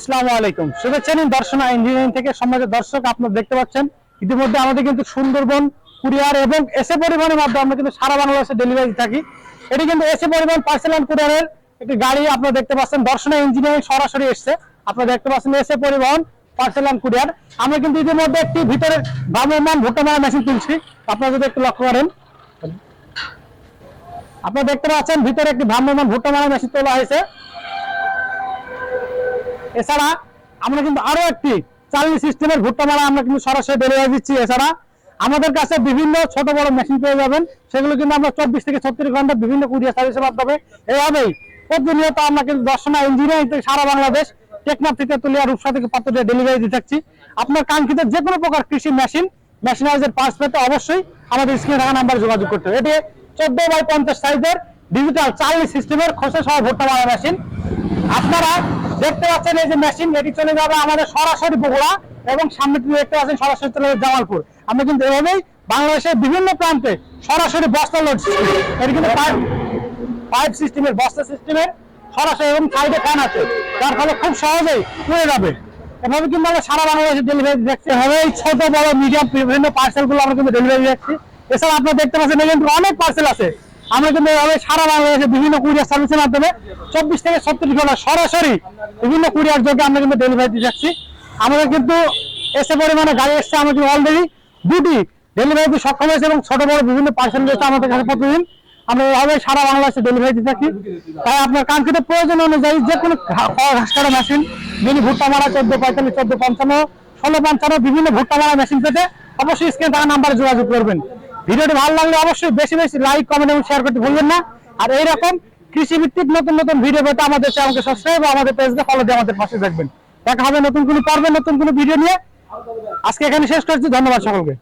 আসসালামু আলাইকুম। দর্শনা ইঞ্জিনিয়ারিং থেকে। সম্মানিত দর্শক, আপনারা দেখতে পাচ্ছেন, ইতিমধ্যে আমাদের কিন্তু সুন্দরবন কুরিয়ার এবং এসে পরিবহনের মাধ্যমে আমরা কিন্তু সারা বাংলাদেশে ডেলিভারি থাকি। এটি কিন্তু এসে পরিবহন পার্সেল অ্যান্ড কুরিয়ারের একটি গাড়ি আপনারা দেখতে পাচ্ছেন। দর্শনা ইঞ্জিনিয়ারিং সরাসরি এসছে। আপনারা দেখতে পাচ্ছেন এসে পরিবহন পার্সেল অ্যান্ড কুরিয়ার। আমরা কিন্তু ইতিমধ্যে একটি ভিতরে ভ্রাম্যমান মারা মেশিন তুলছি। আপনারা যদি একটু লক্ষ্য করেন, আপনারা দেখতে পাচ্ছেন, ভিতরে একটি ভ্রাম্যমান ভুট্টা মেশিন তোলা হয়েছে। এছাড়া আমরা কিন্তু আরও একটি চালনি সিস্টেমের ভুট্টা মারা আমরা কিন্তু সরাসরি ডেলিভারি দিচ্ছি। এছাড়া আমাদের কাছে বিভিন্ন ছোট বড় মেশিন পেয়ে যাবেন। সেগুলো কিন্তু আমরা চব্বিশ থেকে ছত্রিশ ঘণ্টা বিভিন্ন কুরিয়ার সার্ভিসের মাধ্যমে এইভাবেই প্রতিনিয়ত আমরা কিন্তু দর্শনা ইঞ্জিনিয়ারিং থেকে সারা বাংলাদেশ টেকনাফ থেকে তুলিয়া রূপসা থেকে পাত্র ডেলিভারি দিয়ে থাকছি। আপনার কাঙ্ক্ষিত যে কোনো প্রকার কৃষি মেশিন মেশিনাইজের পার্টস পেতে অবশ্যই আমাদের স্ক্রিনে থাকা নাম্বারে যোগাযোগ করতে হবে। এটি চোদ্দ বাই পঞ্চাশ সাইজের ডিজিটাল চালনি সিস্টেমের খোসা সহ ভুট্টা মারা মেশিন আপনারা দেখতে পাচ্ছেন এই যে মেশিন এটি চলে যাবে আমাদের সরাসরি বগুড়া এবং সামনে দেখতে পাচ্ছেন সরাসরি চলে যাবে জামালপুর। আমরা কিন্তু এভাবেই বাংলাদেশের বিভিন্ন প্রান্তে সরাসরি বস্তা লোড এটি কিন্তু পাইপ সিস্টেমের বস্তা সিস্টেমের সরাসরি এবং সাইডে ফ্যান আছে। যার ফলে খুব সহজেই পুড়ে যাবে। এভাবে কিন্তু আমরা সারা বাংলাদেশে ডেলিভারি দেখছি। এভাবে এই ছোট, বড় মিডিয়াম বিভিন্ন পার্সেলগুলো আমরা কিন্তু ডেলিভারি দেখছি। এছাড়া আপনারা দেখতে পাচ্ছেন কিন্তু অনেক পার্সেল আছে। আমরা কিন্তু সারা বাংলাদেশে বিভিন্ন কুরিয়ার সার্ভিসের মাধ্যমে চব্বিশ থেকে ছত্রিশ ঘণ্টা সরাসরি বিভিন্ন কুরিয়ার যোগে আমরা কিন্তু ডেলিভারি দিয়ে যাচ্ছি। আমাদের কিন্তু এসে পরিমাণে গাড়ি এসছে, আমরা কিন্তু অলরেডি দুটি ডেলিভারিতে সক্ষম হয়েছে এবং ছোট বড় বিভিন্ন পার্সেল রয়েছে আমাদের কাছে প্রতিদিন। আমরা এভাবে সারা বাংলাদেশে ডেলিভারি দিয়ে থাকি। তাই আপনার কাঙ্ক্ষিত প্রয়োজন অনুযায়ী যে কোনো ঘাস কাটা মেশিন মিনি ভুট্টা মারা চোদ্দ পঁয়তাল্লিশ, চোদ্দ পঞ্চান্ন, ষোলো পঞ্চান্ন বিভিন্ন ভুট্টা মারা মেশিন পেতে অবশ্যই স্ক্রিনে থাকা নাম্বারে যোগাযোগ করবেন। ভিডিওটি ভালো লাগলে অবশ্যই বেশি বেশি লাইক কমেন্ট এবং শেয়ার করতে ভুলবেন না। আর এইরকম কৃষি ভিত্তিক নতুন নতুন ভিডিও পেতে আমাদের চ্যানেলকে সাবস্ক্রাইব আমাদের পেজকে ফলো দিয়ে আমাদের পাশে দেখবেন দেখা হবে নতুন কোনো পর্বে, নতুন কোনো ভিডিও নিয়ে। আজকে এখানে শেষ করছি, ধন্যবাদ সকলকে।